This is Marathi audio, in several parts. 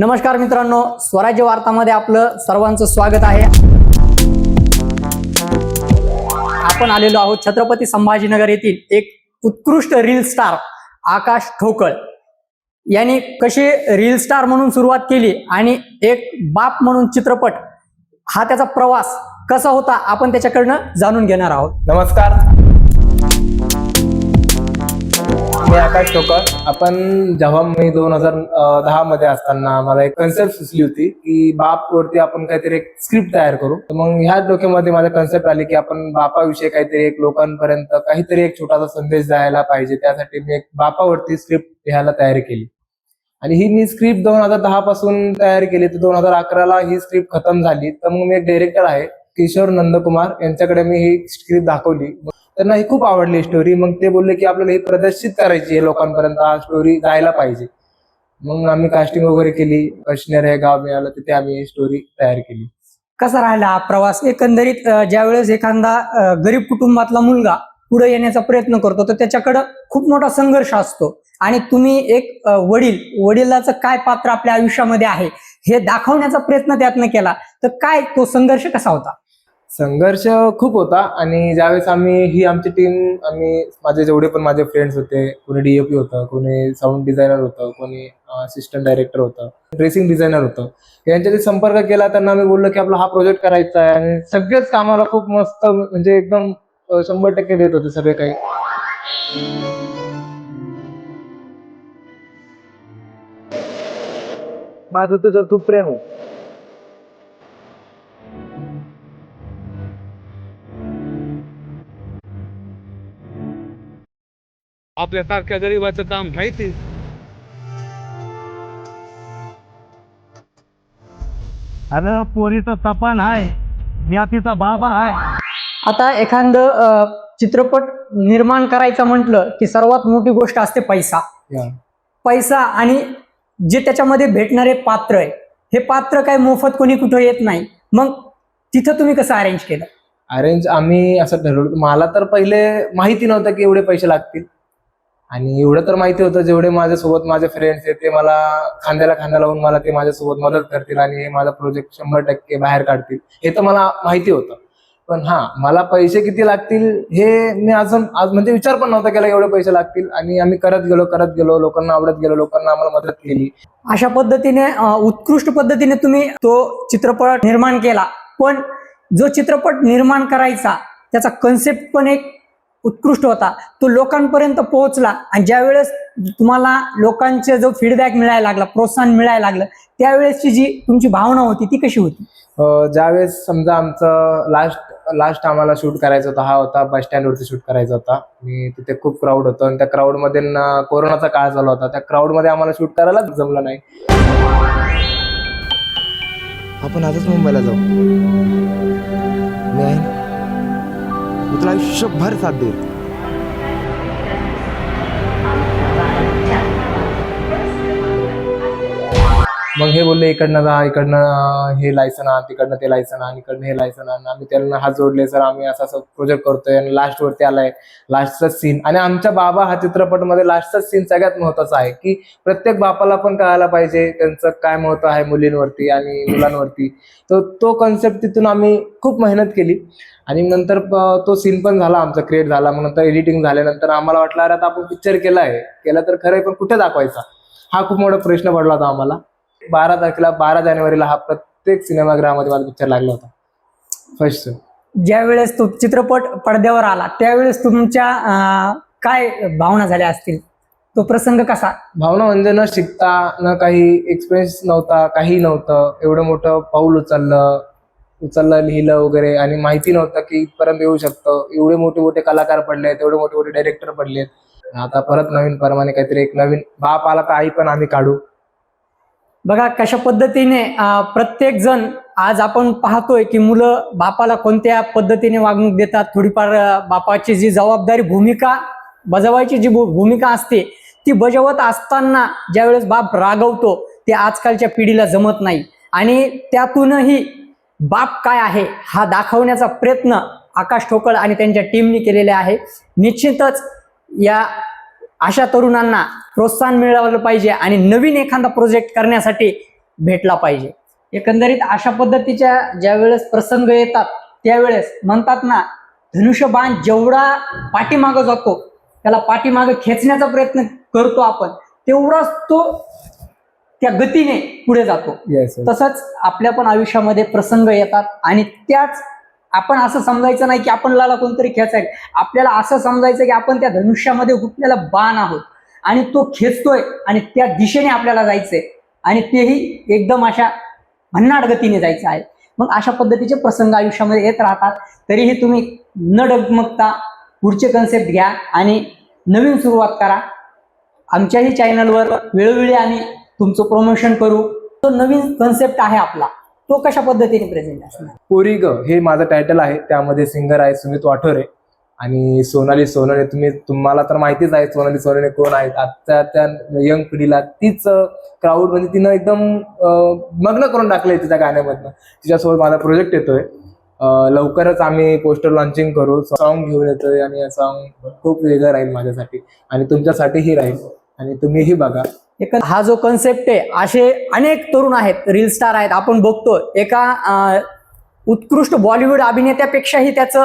नमस्कार मित्रांनो स्वराज्य वार्तामध्ये आपलं सर्वांचं स्वागत आहे. आपण आलेलो आहोत छत्रपती संभाजीनगर येथील एक उत्कृष्ट रील स्टार आकाश ठोकळ यांनी कशी रील स्टार म्हणून सुरुवात केली आणि एक बाप म्हणून चित्रपट हा त्याचा प्रवास कसा होता आपण त्याच्याकडनं जाणून घेणार आहोत. नमस्कार. मी आकाश ठोकर आपण जेव्हा मी दोन हजार दहा मध्ये असताना मला एक कन्सेप्ट सुचली होती की बाप वरती आपण काहीतरी एक स्क्रिप्ट तयार करू. तर मग ह्या डोक्यामध्ये माझ्या कन्सेप्ट आली की आपण बापाविषयी काहीतरी एक लोकांपर्यंत काहीतरी एक छोटासा संदेश द्यायला पाहिजे. त्यासाठी मी एक बापावरती स्क्रिप्ट लिहायला तयारी केली. आणि ही मी स्क्रिप्ट दोन हजार दहा पासून तयार केली. तर दोन हजार अकराला ही स्क्रिप्ट खतम झाली. तर मग मी एक डायरेक्टर आहे किशोर नंदकुमार. यांच्याकडे मी ही स्क्रिप्ट दाखवली. त्यांना ही खूप आवडली स्टोरी मग ते बोलले की आपल्याला ही प्रदर्शित करायची आहे लोकांपर्यंत. हा स्टोरी जायला पाहिजे. मग आम्ही कास्टिंग वगैरे केली. कश्मीर हे गाव मिळालं तिथे आम्ही ही स्टोरी तयार केली. कसा राहिला हा प्रवास? एकंदरीत ज्यावेळेस एखादा गरीब कुटुंबातला मुलगा पुढे येण्याचा प्रयत्न करतो तर त्याच्याकडं खूप मोठा संघर्ष असतो. आणि तुम्ही एक वडील वडिलाचं काय पात्र आपल्या आयुष्यामध्ये आहे हे दाखवण्याचा प्रयत्न त्यातनं केला. तर काय तो संघर्ष कसा होता? संघर्ष खूप होता आणि ज्यावेळेस आम्ही ही आमची टीम आम्ही माझे जेवढे पण माझे फ्रेंड्स होते कोणी डीओपी होतं कोणी साऊंड डिझायनर होतं कोणी असिस्टंट डायरेक्टर होतं ड्रेसिंग डिझायनर होतं यांच्याशी संपर्क केला त्यांना आम्ही बोललो की आपला हा प्रोजेक्ट करायचा आहे आणि सगळेच कामाला खूप मस्त म्हणजे एकदम शंभर टक्के देत होते सगळे काही. माझं तुझं खूप प्रेम आपल्यासारख्या गरीबाचं काम माहिती. अरे पोरीचा तपान आहे ज्ञातीचा बाबा आहे आता एखादं चित्रपट निर्माण करायचं म्हटलं की सर्वात मोठी गोष्ट असते पैसा. पैसा आणि जे त्याच्यामध्ये भेटणारे पात्र आहे हे पात्र काय मोफत कोणी कुठं येत नाही. मग तिथं तुम्ही कसं अरेंज केलं? अरेंज आम्ही असं ठरवलं. मला तर पहिले माहिती नव्हतं की एवढे पैसे लागतील. आणि एवढं तर माहिती होतं जेवढे माझ्यासोबत माझे फ्रेंड्स आहेत ते मला खांद्याला खांदा लावून मला ते माझ्यासोबत मदत करतील आणि हे माझा प्रोजेक्ट शंभर टक्के बाहेर काढतील. हे तर मला माहिती होतं. पण हा मला पैसे किती लागतील हे मी अजून आज म्हणजे विचार पण नव्हता केला एवढे पैसे लागतील आणि आम्ही करत गेलो करत गेलो लोकांना आवडत गेलो लोकांना आम्हाला मदत केली. अशा पद्धतीने उत्कृष्ट पद्धतीने तुम्ही तो चित्रपट निर्माण केला. पण जो चित्रपट निर्माण करायचा त्याचा कन्सेप्ट पण एक उत्कृष्ट होता. तो लोकांपर्यंत पोहोचला आणि ज्यावेळेस तुम्हाला लोकांचे जो फीडबॅक मिळायला लागला प्रोत्साहन मिळायला लागलं त्यावेळेसची जी तुमची भावना होती ती कशी होती? अं, ज्यावेळेस समजा आमचं लास्ट लास्ट आम्हाला शूट करायचा होता हा होता बस स्टँड वरती शूट करायचा होता. मी तिथे खूप क्राऊड होतं आणि त्या क्राऊडमध्ये न- कोरोनाचा काळ चालू होता. त्या क्राऊडमध्ये आम्हाला शूट करायला जमलं नाही. आपण आजच मुंबईला जाऊ. तुला आयुष्यभर साथ देईल मग हे बोलले इकडनं जा इकडनं हे लायसन आण तिकडनं ते लायसन आण इकडनं हे लायसन आण. आम्ही त्यांना हात जोडले सर आम्ही असं असं प्रोजेक्ट करतोय आणि लास्ट वरती आलाय लास्टचा सीन आणि आमच्या बाबा हा चित्रपटमध्ये लास्टचा सीन सगळ्यात महत्त्वाचा आहे की प्रत्येक बापाला पण कळायला पाहिजे त्यांचं काय महत्त्व आहे मुलींवरती आणि मुलांवरती. तर तो कन्सेप्ट तिथून आम्ही खूप मेहनत केली. आणि नंतर तो सीन पण झाला आमचा क्रिएट झाला. मग नंतर एडिटिंग झाल्यानंतर आम्हाला वाटलं अरे आता आपण पिक्चर केला आहे. केला तर खरं आहे, पण कुठे दाखवायचा? हा खूप मोठा प्रश्न पडला होता आम्हाला. बारा तारखेला बारा जानेवारीला हा प्रत्येक सिनेमागृहामध्ये माझा पिक्चर लागला होता. फर्स्ट ज्यावेळेस तो चित्रपट पडद्यावर आला त्यावेळेस तुमच्या अं, काय भावना झाल्या असतील? तो प्रसंग कसा? भावना म्हणजे न शिकता न काही एक्सपिरियन्स नव्हता काही नव्हतं. एवढं मोठं पाऊल उचललं उचललं लिहिलं वगैरे आणि माहिती नव्हतं की इथपर्यंत येऊ शकतं. एवढे मोठे मोठे कलाकार पडलेत एवढे मोठे मोठे डायरेक्टर पडलेत. आता परत नवीन प्रमाणे काहीतरी एक नवीन बाप आला तर आई पण आम्ही काढू. बघा कशा पद्धतीने प्रत्येक जण आज आपण पाहतोय की मुलं बापाला कोणत्या पद्धतीने वागणूक देतात थोडीफार बापाची जी जबाबदारी भूमिका बजावायची जी भू- भूमिका असते ती बजावत असताना ज्यावेळेस बाप रागवतो ते आजकालच्या पिढीला जमत नाही. आणि त्यातूनही बाप काय आहे हा दाखवण्याचा प्रयत्न आकाश ठोकळ आणि त्यांच्या टीमने केलेले आहे. निश्चितच या अशा तरुणांना प्रोत्साहन मिळवलं पाहिजे आणि नवीन एखादा प्रोजेक्ट करण्यासाठी भेटला पाहिजे. एकंदरीत अशा पद्धतीच्या ज्या वेळेस प्रसंग येतात त्यावेळेस म्हणतात ना धनुष्यबाण जेवढा पाठीमागं जातो त्याला पाठीमागं खेचण्याचा प्रयत्न करतो आपण तेवढाच तो त्या गतीने पुढे जातो. तसंच आपल्या पण आयुष्यामध्ये प्रसंग येतात आणि त्याच आपण असं समजायचं नाही की आपण लाला कोणतरी खेचाय आपल्याला असं समजायचं की आपण त्या धनुष्यामध्ये गुंतलेला बाण आहोत. आणि तो खेचतोय आणि त्या दिशेने आपल्याला जायचंय. आणि तेही एकदम अशा भन्नाट गतीने जायचं आहे. मग अशा पद्धतीचे प्रसंग आयुष्यामध्ये येत राहतात. तरीही तुम्ही न डगमगता पुढचे कन्सेप्ट घ्या आणि नवीन सुरुवात करा. आमच्याही चॅनलवर वेळोवेळी आम्ही तुमचं प्रमोशन करू. तो नवीन कन्सेप्ट आहे आपला. तो कशा पद्धतीने प्रेझेंट असणार? पोरी ग हे माझं टायटल आहे. त्यामध्ये सिंगर आहे सुमित वाठोरे आणि सोनाली सोनवणे. तुम्ही तुम्हाला तर माहितीच आहे सोनाली सोनवणे कोण आहेत. आजच्या त्या यंग पिढीला तीच क्राऊड म्हणजे तिनं एकदम मग्न करून टाकलंय तिच्या गाण्यामधनं. तिच्यासोबत माझा प्रोजेक्ट येतोय. लवकरच आम्ही पोस्टर लॉन्चिंग करू. सॉन्ग घेऊन येतोय आणि सॉन्ग खूप वेगळं राहील माझ्यासाठी. आणि तुमच्यासाठीही राहील. आणि तुम्हीही बघा. हा जो कन्सेप्ट आहे असे अनेक तरुण आहेत रील स्टार आहेत. आपण बघतो एका उत्कृष्ट बॉलिवूड अभिनेत्यापेक्षाही त्याचं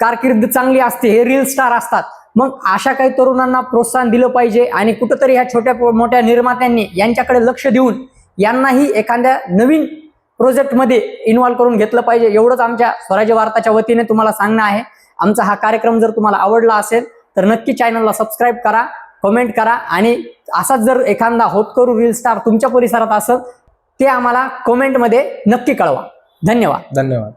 कारकिर्द चांगली असते हे रील स्टार असतात. मग अशा काही तरुणांना प्रोत्साहन दिलं पाहिजे आणि कुठंतरी ह्या छोट्या मोठ्या निर्मात्यांनी यांच्याकडे लक्ष देऊन यांनाही एखाद्या नवीन प्रोजेक्टमध्ये इन्व्हॉल्व करून घेतलं पाहिजे. एवढंच आमच्या स्वराज्य वार्ताच्या वतीने तुम्हाला सांगणं आहे. आमचा हा कार्यक्रम जर तुम्हाला आवडला असेल तर नक्की चॅनलला सबस्क्राईब करा. कमेंट करा. आणि असाच जर एखादा होतकरू रील स्टार तुमच्या परिसरात असेल ते आम्हाला कमेंटमध्ये नक्की कळवा. धन्यवाद. धन्यवाद.